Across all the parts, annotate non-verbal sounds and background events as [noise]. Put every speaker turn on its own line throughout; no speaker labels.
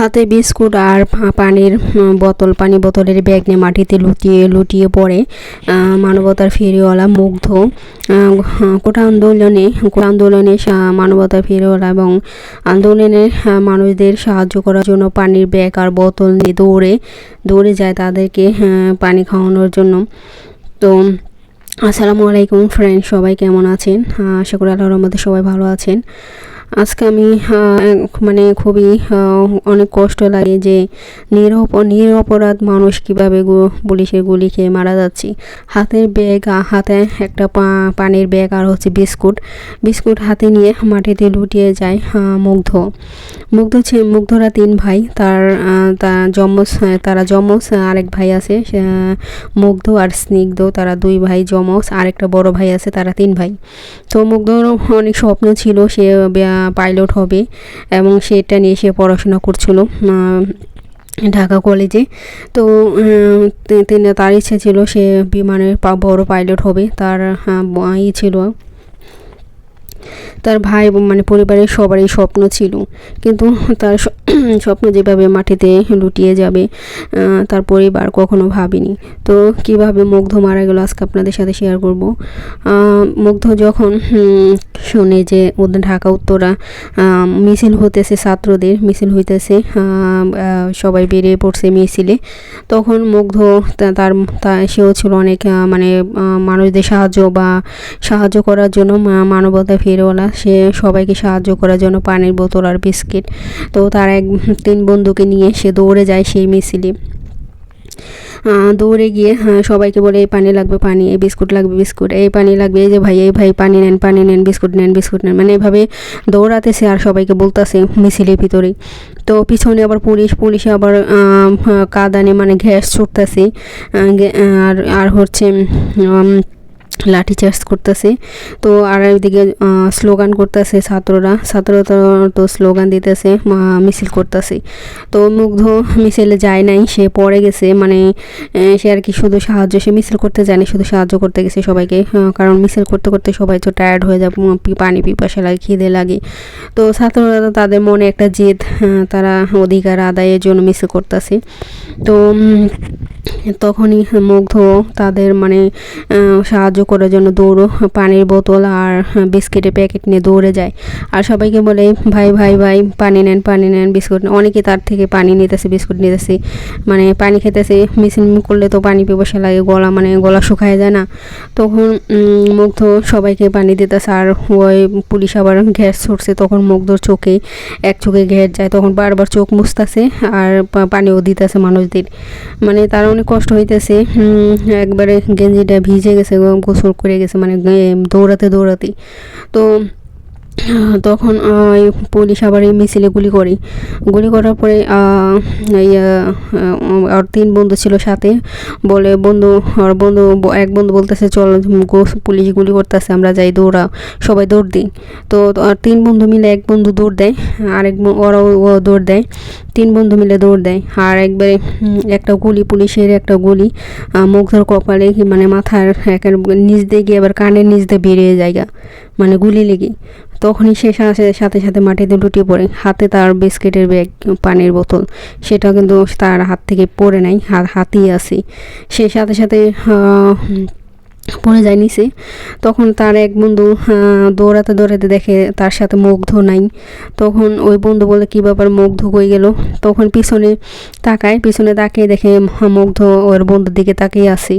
হাতে বিস্কুট আর পানির বোতল, পানি বোতলের ব্যাগ নিয়ে মাটিতে লুটিয়ে লুটিয়ে পড়ে মানবতার ফেরিওয়ালা মুগ্ধ। কোটা আন্দোলনে কোটা আন্দোলনে মানবতার ফেরিওয়ালা এবং আন্দোলনের মানুষদের সাহায্য করার জন্য পানির ব্যাগ আর বোতল নিয়ে দৌড়ে দৌড়ে যায় তাদেরকে পানি খাওয়ানোর জন্য। তো, আসসালামু আলাইকুম ফ্রেন্ড সবাই কেমন আছেন? আশা করি আল্লাহর রহমতে সবাই ভালো আছেন। আজকে আমি মানে খুবই অনেক কষ্ট লাগে যে নিরপ নিরপরাধ মানুষ কীভাবে পুলিশের গুলি খেয়ে মারা যাচ্ছি। হাতের ব্যাগ হাতে একটা পানির ব্যাগ আর হচ্ছে বিস্কুট। বিস্কুট হাতে নিয়ে মাটিতে লুটিয়ে যায় মুগ্ধ। মুগ্ধ ছে- মুগ্ধরা তিন ভাই। তার আহ, তা যমজ তারা যমজ আরেক ভাই আছে মুগ্ধ আর স্নিগ্ধ। তারা দুই ভাই যমজ আরেকটা বড় ভাই আছে তারা তিন ভাই। তো মুগ্ধর অনেক স্বপ্ন ছিল সে পাইলট হবে এবং সেটা নিয়ে সে পড়াশোনা করছিল ঢাকা কলেজে। তো তিনি, তার ইচ্ছে ছিল সে বিমানের বড় পাইলট হবে, তার ই ছিল। তার ভাই মানে পরিবারের সবারই স্বপ্ন ছিল। কিন্তু তার [clears throat] স্বপ্ন যেভাবে মাটিতে লুটিয়ে যাবে তার পরিবার কখনো ভাবিনি। তো কীভাবে মুগ্ধ মারা গেল আজকে আপনাদের সাথে শেয়ার করব। মুগ্ধ যখন শুনে যে ঢাকা উত্তরা মিছিল হতেছে ছাত্রদের, মিছিল হইতেছে সবাই বেরিয়ে পড়ছে মিছিলে, তখন মুগ্ধ তার সেও ছিল অনেক মানে মানুষদের সাহায্য বা সাহায্য করার জন্য মানবতা ফেরওয়ালা। সে সবাইকে সাহায্য করার জন্য পানির বোতল আর বিস্কিট। তো তার এক তিন বন্ধুকে নিয়ে সে দৌড়ে যায় সেই মিছিলে। দৌড়ে গিয়ে হ্যাঁ, সবাইকে বলে এই পানি লাগবে পানি এই বিস্কুট লাগবে বিস্কুট এই পানি লাগবে এই যে ভাই এই ভাই পানি নেন পানি নেন বিস্কুট নেন বিস্কুট নেন। মানে এভাবে দৌড়াতেছে আর সবাইকে বলতেছে মিছিলের ভিতরে। তো পিছনে আবার পুলিশ পুলিশে আবার কাদানে মানে গ্যাস ছুটতেছে। আর আর হচ্ছে লাঠি চার্জ করতেছে। তো আর একদিকে স্লোগান করতেছে ছাত্ররা। ছাত্ররা তো স্লোগান দিতেছে মিছিল করতেছে। তো মুগ্ধ মিছিলে যায় নাই, সে পড়ে গেছে। মানে সে আর কি শুধু সাহায্য, সে মিছিল করতে জানে শুধু সাহায্য করতে গেছে সবাইকে। কারণ মিছিল করতে করতে সবাই তো টায়ার্ড হয়ে যায় পানি, পিপাসা লাগে, খিদে লাগে। তো ছাত্ররা তাদের মনে একটা জেদ তারা অধিকার আদায়ের জন্য মিছিল করতেছে। তো তখনই মুগ্ধ তাদের মানে সাহায্য করার জন্য দৌড়ো, পানির বোতল আর বিস্কিটের প্যাকেট নিয়ে দৌড়ে যায়। আর সবাইকে বলে, ভাই ভাই ভাই, পানি নেন পানি নেন, বিস্কুট। অনেকে তার থেকে পানি নিতেছে, বিস্কুট নিতেছে। মানে পানি খেতেছে মিছিল করলে তো পানি পিপাসা লাগে, গলা মানে গলা শুকায় যায় না। তখন মুগ্ধ সবাইকে পানি দিতেছে আর ওই পুলিশ আবার গ্যাস ছুটছে। তখন মুগ্ধর চোখে, এক চোখে গ্যাস যায়। তখন বারবার চোখ মুছতেছে আর পানিও দিতেছে মানুষদের। মানে তার অনেক কষ্ট হইতেছে। একবারে গেঞ্জিটা ভিজে গেছে গোসল করে গেছে মানে গে- দৌড়াতে দৌড়াতে। তো আহ, [clears throat] তখন পুলিশ আবার এই মিছিলে গুলি করে। গুলি করার পরে এই আর তিন বন্ধু ছিল সাথে। বলে বন্ধু আর বন্ধু এক বন্ধু বলতেছে চল পুলিশ গুলি করতেছে আমরা যাই দৌড়া সবাই দৌড় দিই। তো আর তিন বন্ধু মিলে এক বন্ধু দৌড় দেয় আরেক ব- ওরাও দৌড় দেয়। তিন বন্ধু মিলে দৌড় দেয় আর একবারে একটা গুলি পুলিশের একটা গুলি আহ, মুগ্ধর কপালে মানে মাথার একের নিচ দিয়ে গিয়ে আবার কানের নিচ দিয়ে বেরিয়ে জায়গা মানে গুলি লেগে। তখনই সে সাথে সাথে মাটিতে লুটিয়ে পড়ে। হাতে তার বিস্কিটের ব্যাগ, পানির বোতল। সেটা কিন্তু তার হাত থেকে পড়ে নাই, হাত হাতেই আছে। সে সাথে সাথে পড়ে যায় নিচে। তখন তার এক বন্ধু দৌড়াতে দৌড়াতে দেখে তার সাথে মুগ্ধ নাই। তখন ওই বন্ধু বলে কী ব্যাপার, মুগ্ধ কই গেল? তখন পিছনে তাকায়, পিছনে তাকিয়ে দেখে মুগ্ধ ওর বন্ধুর দিকে তাকিয়ে আসি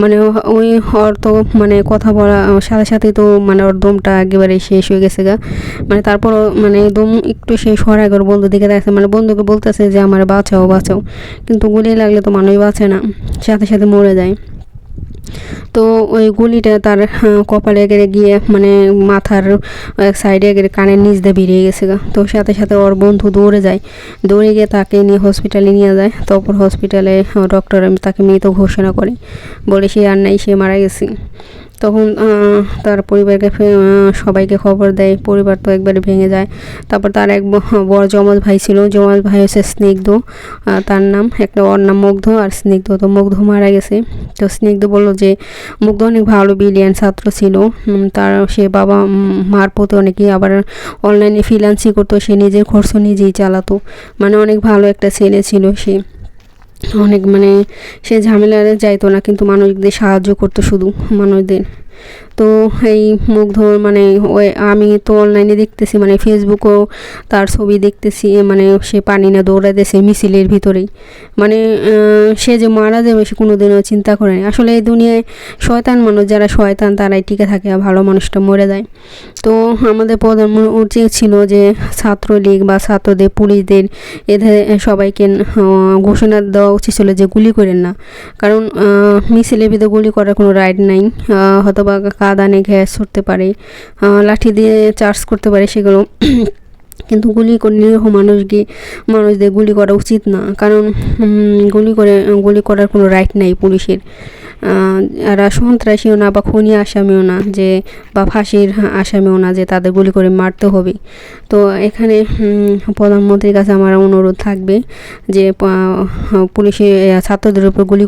মানে ওই ওর তো মানে কথা বলা, সাথে সাথে তো মানে ওর দমটা একেবারে শেষ হয়ে গেছে গা। মানে তারপর মানে দম একটু শেষ হওয়ার আগে ওর বন্ধুর দিকে দেখছে মানে বন্ধুকে বলতেছে যে, আমার বাঁচাও বাঁচাও। কিন্তু গুলি লাগলে তো মানুষ বাঁচে না। সাথে সাথে মরে যায়। তো ওই গুলিটা তার কপালে গেড়ে গিয়ে মানে মাথার এক সাইডে গেড়ে কানের নিচ দিয়ে বেরিয়ে গেছে তো সাথে সাথে ওর বন্ধু দৌড়ে যায়। দৌড়ে গিয়ে তাকে নিয়ে হসপিটালে নিয়ে যায়। তারপর হসপিটালে ডক্টর তাকে মৃত ঘোষণা করে। বলে সে আর নাই, সে মারা গেছে। তখন তার পরিবারকে সবাইকে খবর দেয়, পরিবার তো একবারে ভেঙে যায়। তারপর তার এক বড় জমজ ভাই ছিল জমজ ভাই হচ্ছে স্নিগ্ধ তার নাম, একটা ওর নাম মুগ্ধ আর স্নিগ্ধ, তো মুগ্ধ মারা গেছে। তো স্নিগ্ধ বলল যে, মুগ্ধ অনেক ভালো বিলিয়ান ছাত্র ছিল তার সে বাবা মার প্রতি অনেকই আবার অনলাইনে ফ্রিল্যান্সিং করতো, সে নিজের খরচ নিজেই চালাতো। মানে অনেক ভালো একটা ছেলে ছিল সে। অনেক মানে সে ঝামেলায় যাইতো না, কিন্তু মানুষদের সাহায্য করতো শুধু মানুষদের। তো এই মুগ্ধ মানে ওই আমি তো অনলাইনে দেখতেছি মানে ফেসবুকেও তার ছবি দেখতেছি মানে সে পানি না দৌড়াতেছে মিছিলের ভিতরেই। মানে সে যে মারা যাবে সে কোনোদিনও চিন্তা করে করেনি আসলে এই দুনিয়ায় শয়তান মানুষ, যারা শয়তান তারাই টিকে থাকে আর ভালো মানুষটা মরে যায়। তো আমাদের প্রধানমন্ত্রী উচিত ছিল যে ছাত্রলীগ বা ছাত্রদের, পুলিশদের এদের সবাইকে ঘোষণা দেওয়া উচিত ছিল যে গুলি করেন না। কারণ মিছিলে ভিতরে গুলি করার কোনো রাইট নাই। হয়তো বা কাদানে ঘ্যাস ছুটতে পারে লাঠি দিয়ে চার্জ করতে পারে সেগুলো। [clears throat] কিন্তু গুলি করে, নিরীহ মানুষকে মানুষদের গুলি করা উচিত না। কারণ গুলি করে, গুলি করার কোনো রাইট নাই পুলিশের। এরা সন্ত্রাসীও না বা খুনি আসামিও না, যে বা ফাঁসির আসামিও না, যে তাদের গুলি করে মারতে হবে। তো এখানে প্রধানমন্ত্রীর কাছে আমার অনুরোধ থাকবে যে পুলিশে ছাত্রদের উপর গুলি